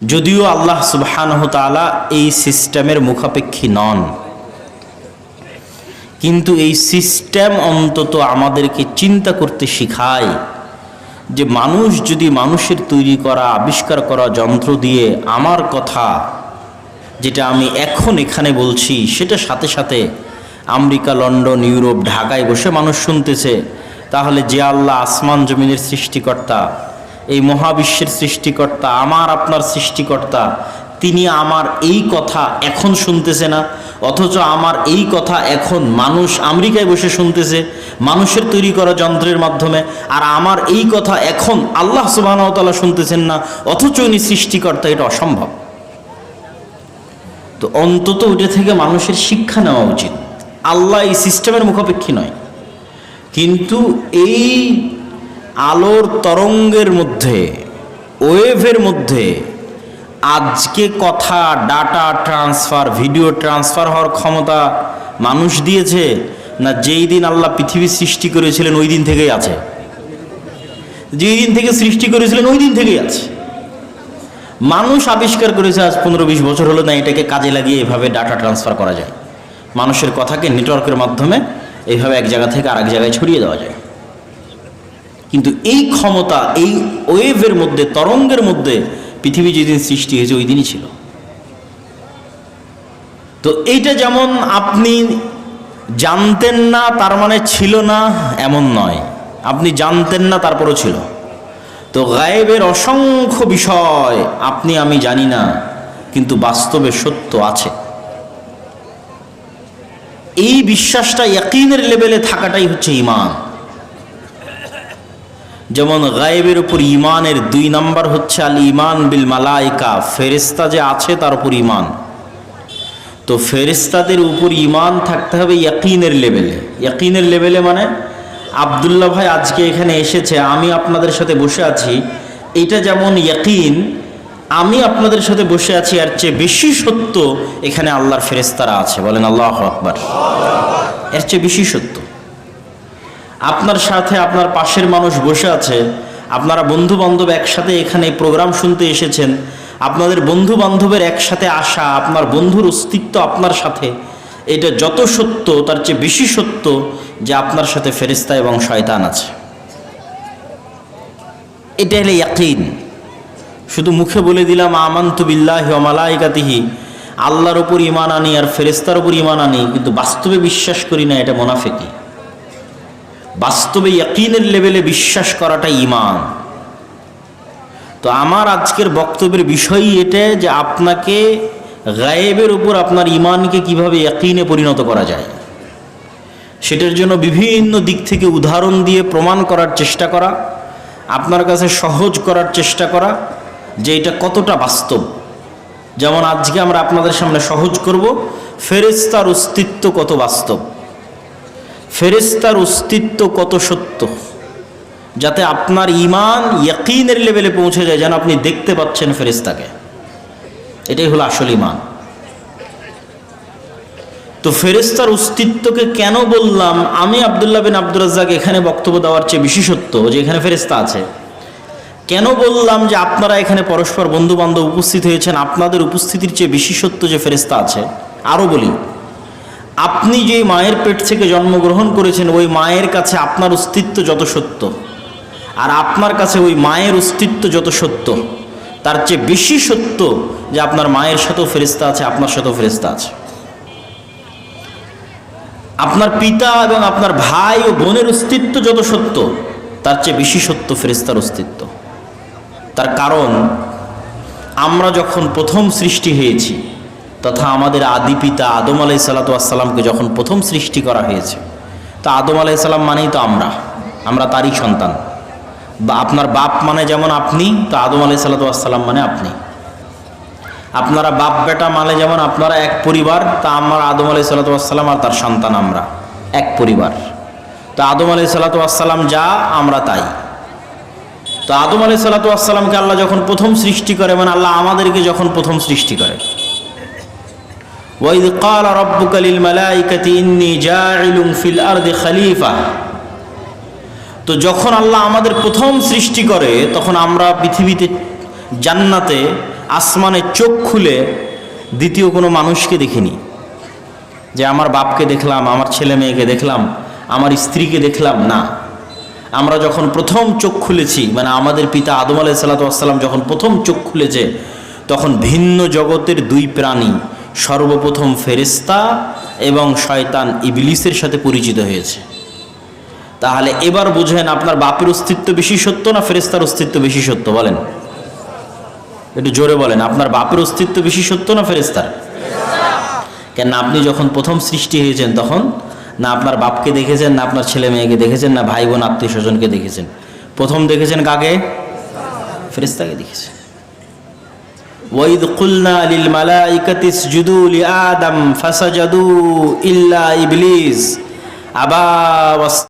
যদিও আল্লাহ সুবহানহ এই সিস্টেমের মুখাপেক্ষী নন। কিন্তু এই সিস্টেম অন্তত আমাদেরকে চিন্তা করতে শিখায় যে মানুষ যদি মানুষের তৈরি করা, আবিষ্কার করা যন্ত্র দিয়ে আমার কথা যেটা আমি এখন এখানে বলছি, সেটা সাথে সাথে আমেরিকা, লন্ডন, ইউরোপ, ঢাকায় বসে মানুষ শুনতেছে, তাহলে যে আল্লাহ আসমান জমিনের সৃষ্টিকর্তা এই মহাবিশ্বের সৃষ্টিকর্তা, আমার আপনার সৃষ্টিকর্তা, তিনি আমার এই কথা এখন শুনতেছে না, অথচ আমার এই কথা এখন মানুষ আমেরিকায় বসে শুনতেছে, মানুষের তৈরি করা যন্ত্রের মাধ্যমে, আর আমার এই কথা এখন আল্লাহ সুবাহতালা শুনতেছেন না, অথচ উনি সৃষ্টিকর্তা, এটা অসম্ভব। তো অন্তত ওটা থেকে মানুষের শিক্ষা নেওয়া উচিত। আল্লাহ এই সিস্টেমের মুখাপেক্ষী নয়। কিন্তু এই আলোর তরঙ্গের মধ্যে, ওয়েভের মধ্যে আজকে কথা, ডাটা ট্রান্সফার, ভিডিও ট্রান্সফার হওয়ার ক্ষমতা মানুষ দিয়েছে না যেই দিন আল্লাহ পৃথিবী সৃষ্টি করেছিলেন ওই দিন থেকেই আছে? যেই দিন থেকে সৃষ্টি করেছিলেন ওই দিন থেকেই আছে। মানুষ আবিষ্কার করেছে আজ পনেরো বিশ বছর হলো না এটাকে কাজে লাগিয়ে এভাবে ডাটা ট্রান্সফার করা যায়। মানুষের কথাকে নেটওয়ার্কের মাধ্যমে এইভাবে এক জায়গা থেকে আরেক জায়গায় ছড়িয়ে দেওয়া যায়। কিন্তু এই ক্ষমতা, এই ওয়েভের মধ্যে, তরঙ্গের মধ্যে পৃথিবী যেদিন সৃষ্টি হয়েছে, ওই দিনই ছিল। তো এইটা যেমন আপনি জানতেন না, তার মানে ছিল না, এমন নয়। আপনি জানতেন না, তারপরও ছিল। তো গায়েবের অসংখ্য বিষয় আপনি, আমি জানি না, কিন্তু বাস্তবে সত্য আছে। এই বিশ্বাসটা ইয়াকিনের লেভেলে থাকাটাই হচ্ছে ইমান। যেমন গায়েবের উপর ইমানের দুই নাম্বার হচ্ছে আল ইমান বিল মালাইকা ফেরেস্তা যে আছে তার উপর ইমান তো ফেরেস্তাদের উপর ইমান থাকতে হবে ইয়াকিনের লেভেলে। ইয়াকিনের লেভেলে মানে আবদুল্লাহ ভাই আজকে এখানে এসেছে, আমি আপনাদের সাথে বসে আছি। এটা যেমন ইয়াকিন, আমি আপনাদের সাথে বসে আছি আর চেয়ে বেশি সত্য এখানে আল্লাহর ফেরেস্তারা আছে। বলেন আল্লাহ আকবার। এর চেয়ে বেশি সত্য। আপনার সাথে আপনার পাশের মানুষ বসে আছে, আপনারা বন্ধু বান্ধব একসাথে এখানে প্রোগ্রাম শুনতে এসেছেন, আপনাদের বন্ধু বান্ধবের একসাথে আসা, আপনার বন্ধুর অস্তিত্ব আপনার সাথে, এটা যত সত্য, তার চেয়ে বেশি সত্য যে আপনার সাথে ফেরিস্তা এবং শয়তান আছে। এটা হলে ইয়াকিন। শুধু মুখে বলে দিলাম, আমান্তু বিল্লাহি অমালাইকাতিহি আল্লাহর ওপর ইমান আনি আর ফেরেস্তার ওপর ইমান আনি, কিন্তু বাস্তবে বিশ্বাস করি না, এটা মোনাফেকি। বাস্তবে ইয়াকিনের লেভেলে বিশ্বাস করাটা ইমান তো আমার আজকের বক্তব্যের বিষয়ই এটা যে আপনাকে গায়েবের উপর আপনার ইমানকে কীভাবে ইয়াকিনে পরিণত করা যায়। সেটার জন্য বিভিন্ন দিক থেকে উদাহরণ দিয়ে প্রমাণ করার চেষ্টা করা, আপনার কাছে সহজ করার চেষ্টা করা, যে এটা কতটা বাস্তব। যেমন আজকে আমরা আপনাদের সামনে সহজ করব ফেরেস্তার অস্তিত্ব কত বাস্তব। ফেরেস্তার অস্তিত্ব কত সত্য? যাতে আপনার ইমান ইয়াকিনের লেভেলে পৌঁছে যায় যেন আপনি দেখতে পাচ্ছেন ফেরেস্তাকে এটাই হলো আসল ইমান তো ফেরেস্তার অস্তিত্বকে কেন বললাম? আমি আবদুল্লাহ বিন আব্দুর রাজ্জাক এখানে বক্তব্য দেওয়ার চেয়ে বিশেষত্ব যে এখানে ফেরেস্তা আছে। কেন বললাম যে আপনারা এখানে পরস্পর বন্ধু বান্ধব উপস্থিত হয়েছেন? আপনাদের উপস্থিতির চেয়ে বিশেষত্ব যে ফেরেস্তা আছে। আরও বলি। আপনি যে মায়ের পেট থেকে জন্মগ্রহণ করেছেন, ওই মায়ের কাছে আপনার অস্তিত্ব যত সত্য। আর আপনার কাছে ওই মায়ের অস্তিত্ব যত সত্য, তার চেয়ে বেশি সত্য যে আপনার মায়ের সাথেও ফেরিস্তা আছে, আপনার সাথেও ফেরিস্তা আছে। আপনার পিতা এবং আপনার ভাই ও বোনের অস্তিত্ব যত সত্য, তার চেয়ে বেশি সত্য ফেরিস্তার অস্তিত্ব। তার কারণ, আমরা যখন প্রথম সৃষ্টি হয়েছি তথা আমাদের আদি পিতা আদম আলাই সাল্লাতামকে যখন প্রথম সৃষ্টি করা হয়েছে, তা আদম আলাই সাল্লাম মানেই তো আমরা আমরা তারই সন্তান। বা আপনার বাপ মানে যেমন আপনি, তো আদম আলাই সাল্লাতাম মানে আপনি। আপনারা বাপ বেটা মানে যেমন আপনারা এক পরিবার, তা আমার আদম আলাই সাল্লাতাম আর তার সন্তান আমরা, এক পরিবার। তো আদম আলাই সাল্লাতাম যা, আমরা তাই। তো আদম আলাই সাল্লাতামকে আল্লাহ যখন প্রথম সৃষ্টি করে মানে আল্লাহ আমাদেরকে যখন প্রথম সৃষ্টি করে وإذ قال ربك للملائكة إني جاعل في الأرض خليفة তো যখন আল্লাহ আমাদের প্রথম সৃষ্টি করে তখন আমরা পৃথিবীতে জান্নাতে আসমানে চোখ খুলে দ্বিতীয় কোনো মানুষকে দেখিনি যে আমার বাপকে দেখলাম আমার ছেলে মেয়েকে দেখলাম আমার স্ত্রীকে দেখলাম না আমরা যখন প্রথম চোখ খুলেছি মানে আমাদের পিতা আদম আলাই সাল্লাতাম যখন প্রথম চোখ খুলেছে তখন ভিন্ন জগতের দুই প্রাণী সর্বপ্রথম ফেরেস্তা এবং শয়তান ইবলিসের সাথে পরিচিত হয়েছে। তাহলে এবার বুঝেন আপনার বাপের অস্তিত্ব বেশি সত্য না ফেরেস্তার অস্তিত্ব বেশি সত্য বলেন? একটু জোরে বলেন, আপনার বাপের অস্তিত্ব বেশি সত্য না ফেরেস্তার কেন আপনি যখন প্রথম সৃষ্টি হয়েছেন তখন না আপনার বাপকে দেখেছেন, না আপনার ছেলে মেয়েকে দেখেছেন, না ভাই বোন, আত্মীয় স্বজনকে দেখেছেন। প্রথম দেখেছেন কাকে? ফেরেস্তাকে দেখেছেন। وإذ قلنا للملائكة اسجدوا لآدم فسجدوا إلا إبليس. أبى